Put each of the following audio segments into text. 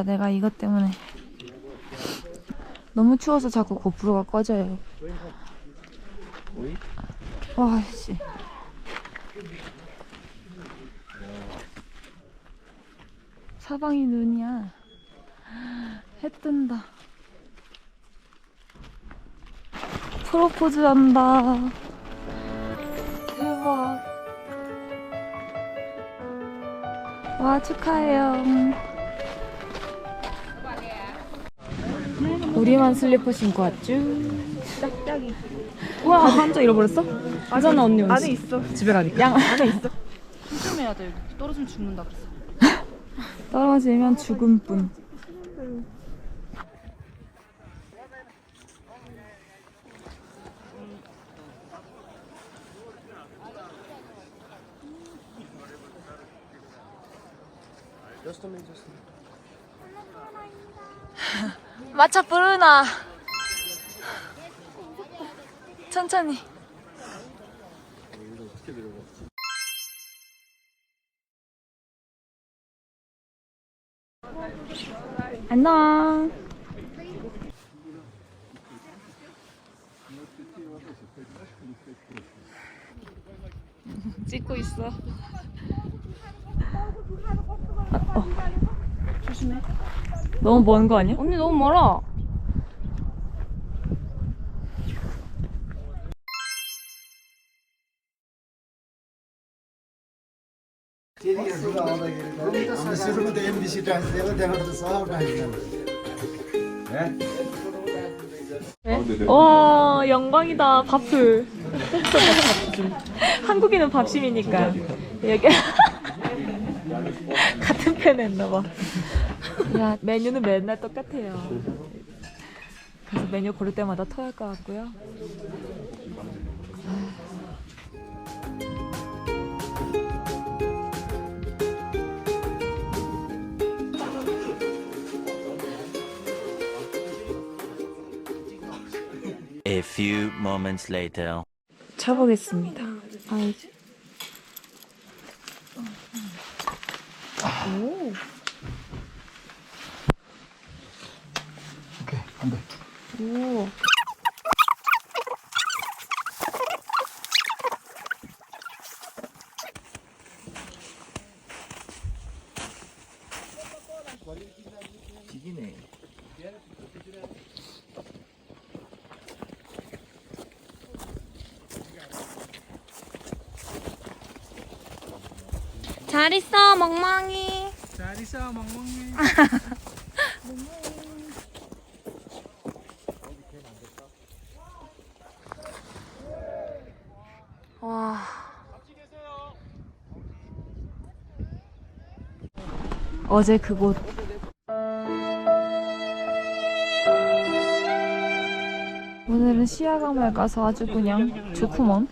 진짜 내가 이것 때문에. 너무 추워서 자꾸 고프로가 꺼져요. 와, 씨. 사방이 눈이야. 해 뜬다. 프로포즈 한다. 대박. 와, 축하해요. 우리만 슬리퍼 신고 왔죠? 짝짝이. 와, 한자 잃어버렸어? 아잖아, 언니. 안에 있어. 집에 가니까. 양 안에 있어. 조심해야 돼. 떨어지면 죽는다 그랬어. 떨어지면 죽음 뿐. 마차 부르나. 천천히. 안녕. 찍고 있어. 아, 어. 조심해. 너무 먼 거 아니야? 언니 너무 멀어. Olun. 와 영광이다 밥풀 한국인은 밥심이니까 같은 편 했나봐 야 메뉴는 맨날 똑같아요. 그래서 메뉴 고를 때마다 토할 것 같고요. A few moments later. 쳐보겠습니다. 아, 오케이, 안 돼. 오. 지기네. 잘 있어 멍멍이. 잘 있어, 멍멍이. 어제 그곳. 오늘은 시야감을 가서 아주 그냥 좋구먼.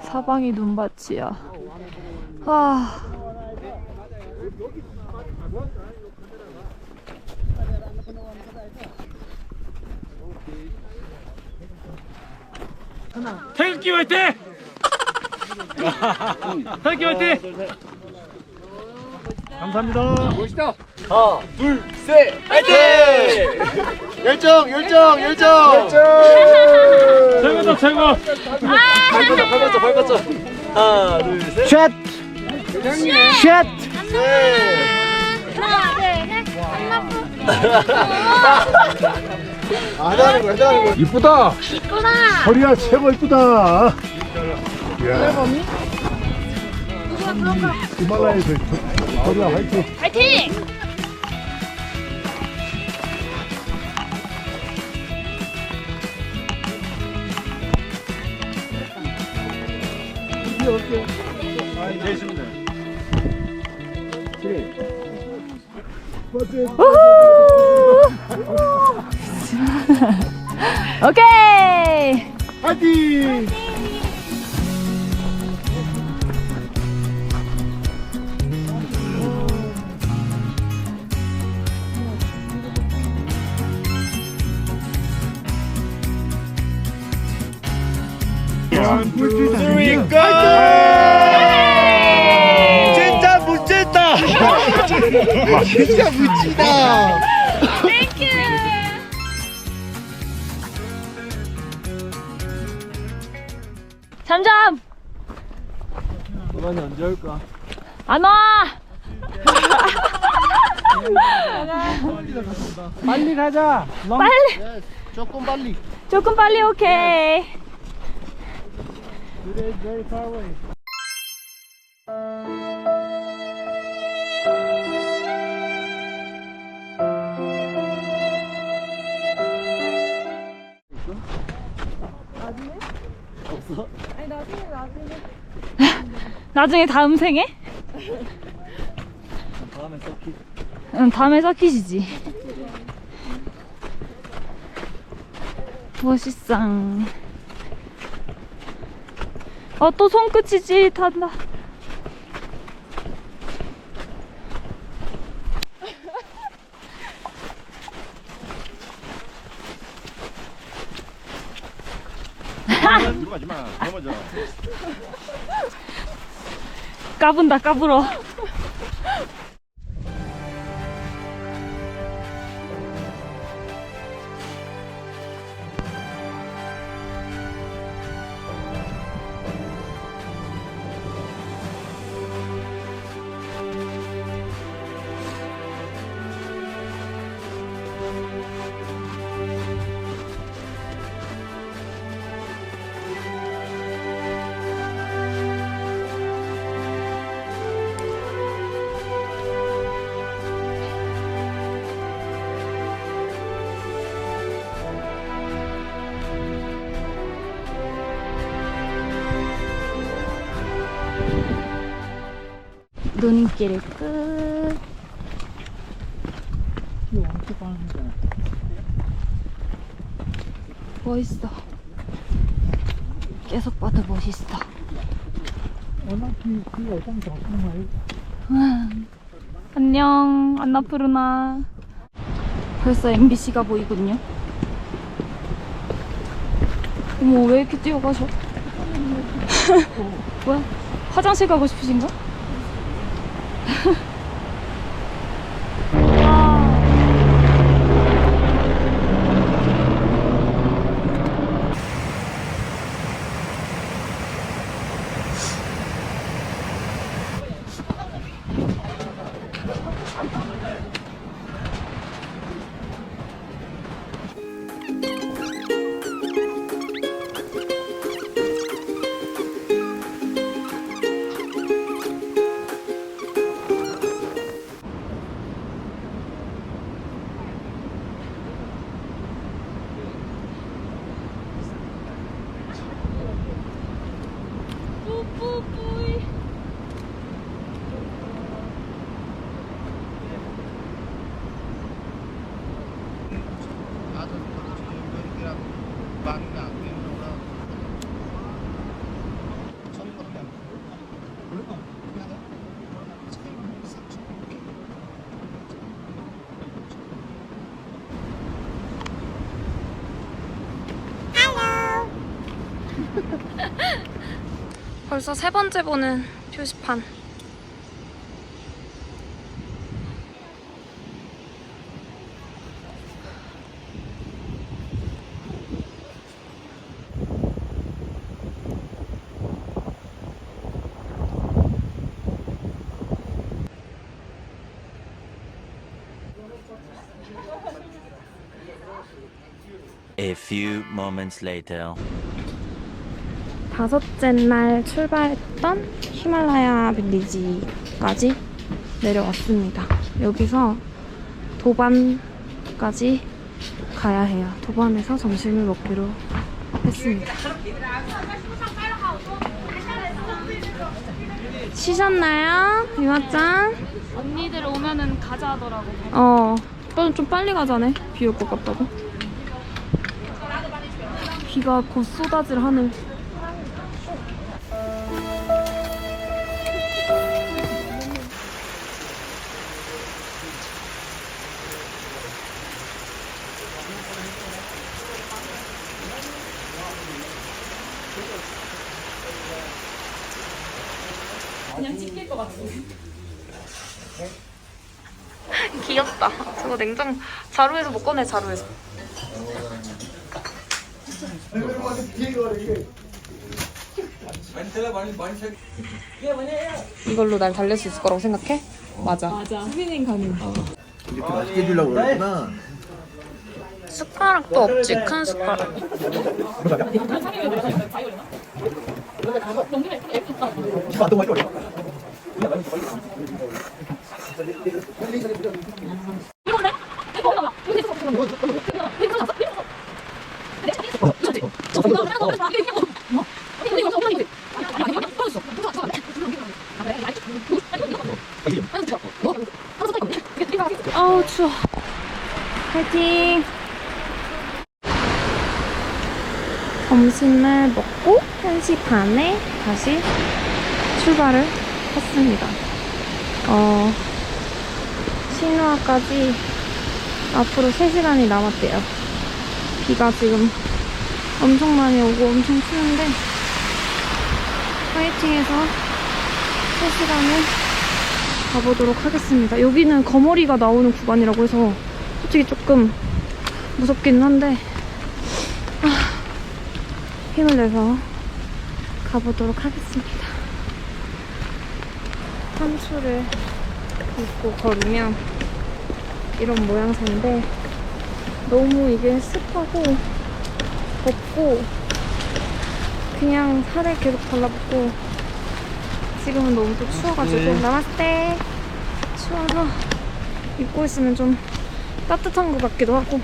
사방이 눈밭이야. 와. 태극기 화이팅! 태극기 화이팅! 감사합니다. 열정, 열정, 열정. 최고다 최고. 샷. 샷. 하나, 둘, 셋. 안 하는 거, 하는 거. 이쁘다. 이쁘다. 허리야 최고 이쁘다. 야. 히말라야에서 허리야 화이팅. 파이팅! 오케이. 화이팅. 진짜 멋지다. 잠잠. 도관이 언제 올까? 안 와. 빨리 가자. 빨리. 조금 빨리. 조금 빨리 오케이. 나중에 다음 생에? 다음에 서킷. 응, 다음에 서킷이지. 멋있어. 어, 또 손끝이 찌릿한다. 들어가지 마. 넘어져. 까분다, 까불어. 눈길 끝. 멋있어. 계속 봐도 멋있어. 음. 안녕, 안나푸르나. 벌써 MBC가 보이군요. 어머, 왜 이렇게 뛰어가셔? 뭐야? 화장실 가고 싶으신가? Yeah. 벌써 세 번째 보는 표지판. A few moments later. 다섯째 날 출발했던 히말라야 빌리지까지 내려왔습니다. 여기서 도반까지 가야 해요. 도반에서 점심을 먹기로 했습니다. 쉬셨나요? 유아짱? 언니들 오면은 가자 하더라고. 어, 오빠는 좀 빨리 가자네. 비 올 것 같다고. 비가 곧 쏟아질 하늘. 냉장 자루에서 못 꺼내 자루에서. 이걸로 날 달랠 수 있을 거라고 생각해? 맞아. 맞아. 스피닝 가능. 맛있게 주려고 그랬구나. 숟가락도 없지 큰 숟가락. 아우 추워. 파이팅. 점심을 먹고 1시 반에 다시 출발을 했습니다. 어, 신호화까지 앞으로 3시간이 남았대요. 비가 지금 엄청 많이 오고 엄청 추운데 파이팅해서 3시간을 가보도록 하겠습니다. 여기는 거머리가 나오는 구간이라고 해서 솔직히 조금 무섭긴 한데 힘을 내서 가보도록 하겠습니다. 함수를 입고 걸으면 이런 모양새인데 너무 이게 습하고 덥고 그냥 살에 계속 달라붙고 지금은 너무 또 추워가지고 나왔을 추워서 입고 있으면 좀 따뜻한 것 같기도 하고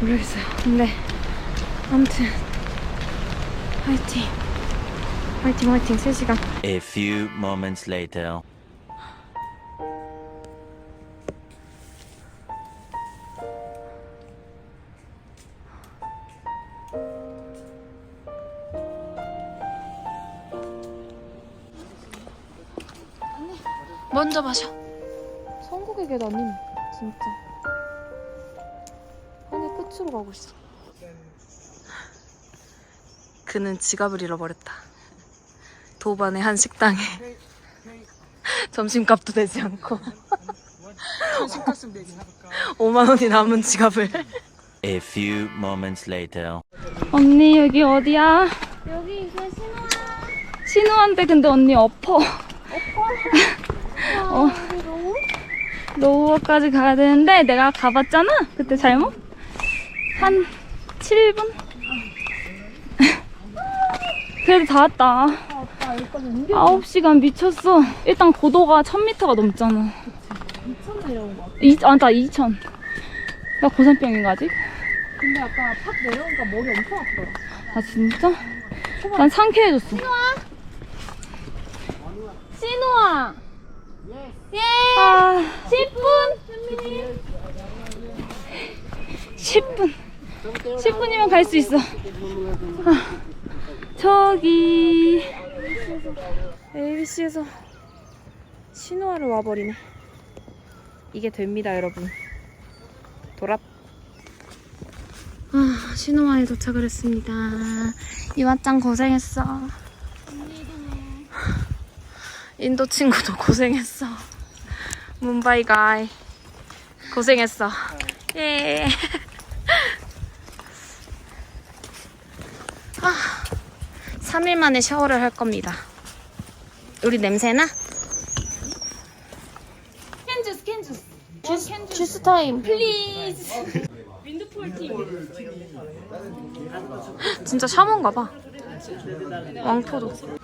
모르겠어요. 근데 아무튼 화이팅 화이팅 화이팅 3 시간 A few moments later. 진짜 한이 끝으로 가고 있어 그는 지갑을 잃어버렸다 도반의 한 식당에 점심값도 되지 않고 5만 원이 남은 지갑을 A few moments later. 언니 여기 어디야? 여기 이제 신호야. 신호한데 근데 언니 엎어. 엎어? 어. 노후까지 가야 되는데 내가 가봤잖아. 그때 잘못? 한 7분? 그래도 다 왔다. 9시간 미쳤어. 일단 고도가 1000m가 넘잖아. 2,000 내려온 거 같아. 아, 나 2,000. 나 고산병인가 아직? 근데 아까 팍 내려오니까 머리 엄청 아프더라. 아 진짜? 난 상쾌해졌어. 신호아. 예. 아, 10분. 10분. 10분이면 갈 수 있어. 아, 저기 ABC에서 신호아를 와버리네. 이게 됩니다, 여러분. 돌아. 아, 신호화에 도착을 했습니다. 이화짱 고생했어. 인도 친구도 고생했어. 문바이 가이 고생했어. 예. 아, 3일 만에 샤워를 할 겁니다. 우리 냄새나? 캔주스, 캔주스. 주스, 주스 타임. 플리즈. 진짜 샤먼가 봐. 왕포도.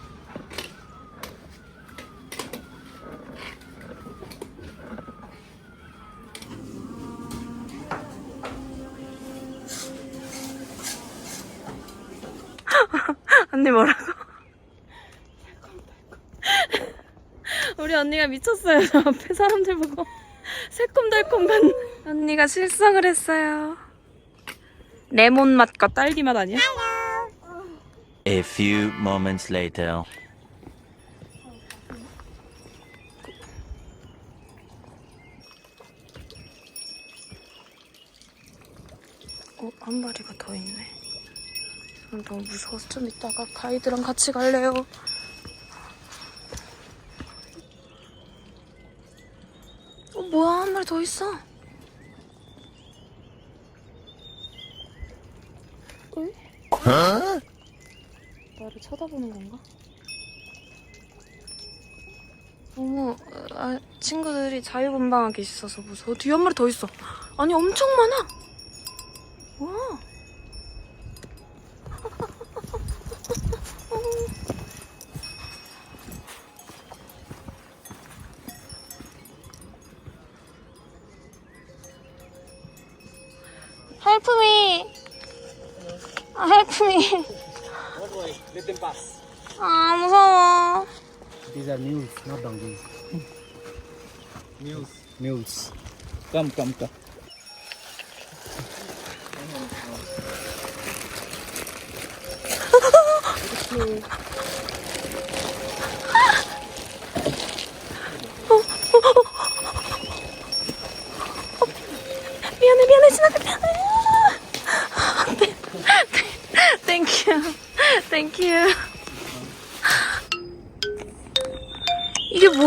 언니 뭐라고? 우리 언니가 미쳤어요. 저 앞에 사람들 보고 새콤달콤 간 언니가 실성을 했어요. 레몬 맛과 딸기 맛 아니야? A few moments later. 어, 한 마리가 더 있네. 전 너무 무서워서 좀 이따가 가이드랑 같이 갈래요. 어, 뭐야, 한 마리 더 있어. 어이? 나를 쳐다보는 건가? 너무 아, 친구들이 자유분방하게 있어서 무서워. 뒤에 한 마리 더 있어. 아니 엄청 많아. 와. Not donkeys. Mules. Mules. Come, come, come.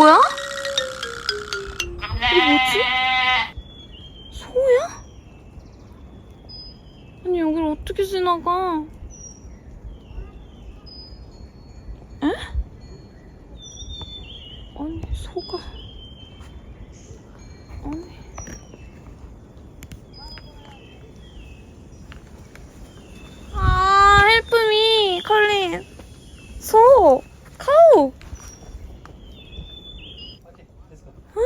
이게 뭐야? 이게 뭐지? 소야? 아니, 여기를 어떻게 지나가? 에? 아니, 소가. 아니. 아, help me, 컬린. 소, 카우. 어?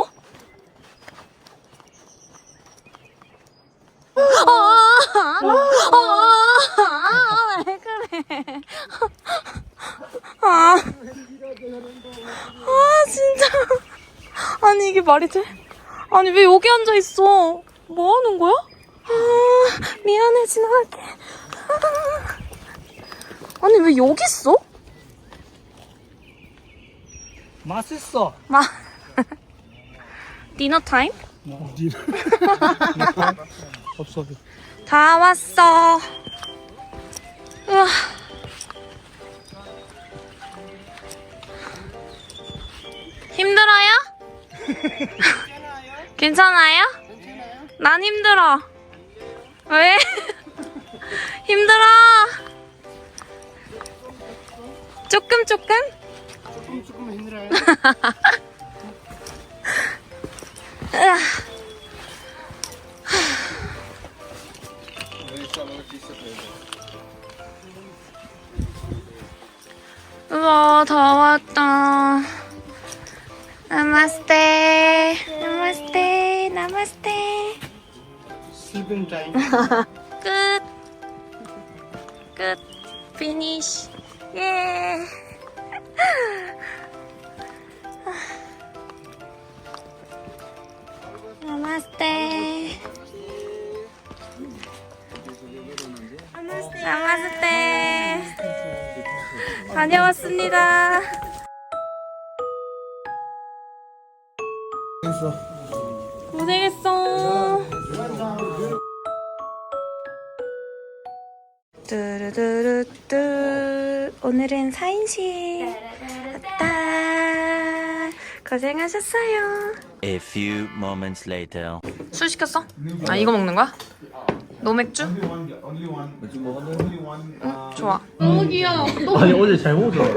어? 아, 아, 아, 왜 그래? 아, 아, 진짜. 아니, 이게 말이 돼? 아니, 왜 여기 앉아 있어? 뭐 하는 거야? 아, 미안해, 지나갈게. 아. 아니, 왜 여기 있어? 맛있어. 마. 디너 타임? 없어. 다 왔어. 으아. 괜찮아요? 난 힘들어. 왜? 힘들어. 조금 조금? 조금 조금 힘들어요. 우와, 다 왔다. 나마스테. 나마스테. 나마스테. Sleeping time. 끝. 끝. 피니쉬. 예. 나마스테. 나마스테. 다녀왔습니다. 고생했어. 뚜루뚜루뚜 오늘은 사인식 왔다 고생하셨어요 A few moments later. 술 시켰어? 아 이거 먹는 거야? 노맥주? 응 좋아 아니 어제 잘 먹었잖아.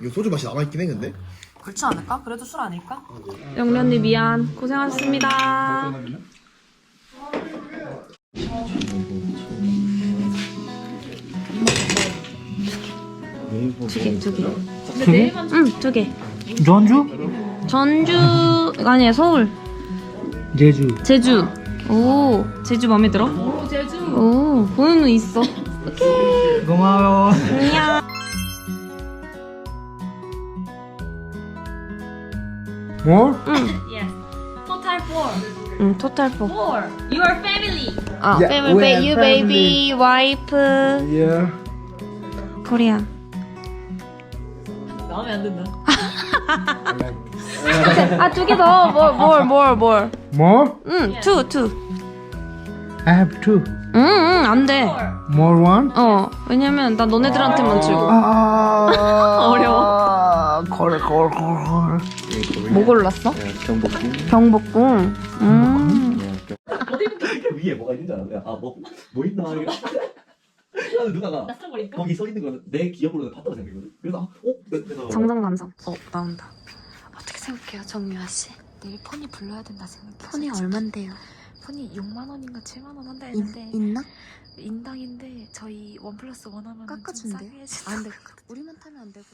이거 소주 맛이 남아있긴 해 근데 그렇지 않을까? 그래도 술 아닐까? 영리 언니 미안 고생하셨습니다 두 개 두개 응두개 전주? 전주 아니야 서울 제주. 제주 오 제주 마음에 들어? 오 제주 오 보는 눈 있어 고마워. 안녕 뭐? 토탈 4응 토탈 4 4 Your family 아 Yeah, family ba- are you family. baby wife Yeah. 코리아 마음에 안 든다. 아두 개더뭘뭘 뭘뭘 More? 응, 투, 투. I have two. 응, 응, 안 돼. More one? 어, 왜냐면 나 너네들한테만 주고. 아. 어려워. 뭐 골랐어? 경복궁. 경복궁. 음. 위에 뭐가 있는 줄 알았어요. 아, 뭐, 뭐 있나? 그래서 누나가 거기 써 있는 거는 내 기억으로는 봤다고 생각했거든. 그래서, 어? 그래서 정정 감성. 어 나온다. 어떻게 생각해요, 정유아 씨? 내일 폰이 불러야 된다 생각해. 폰이 얼만데요? 폰이 6만 원인가 7만 원 한다 인, 했는데 있나? 인당인데 저희 원 플러스 원 하면 깎아준대. 안 돼. 우리만 타면 안 되고.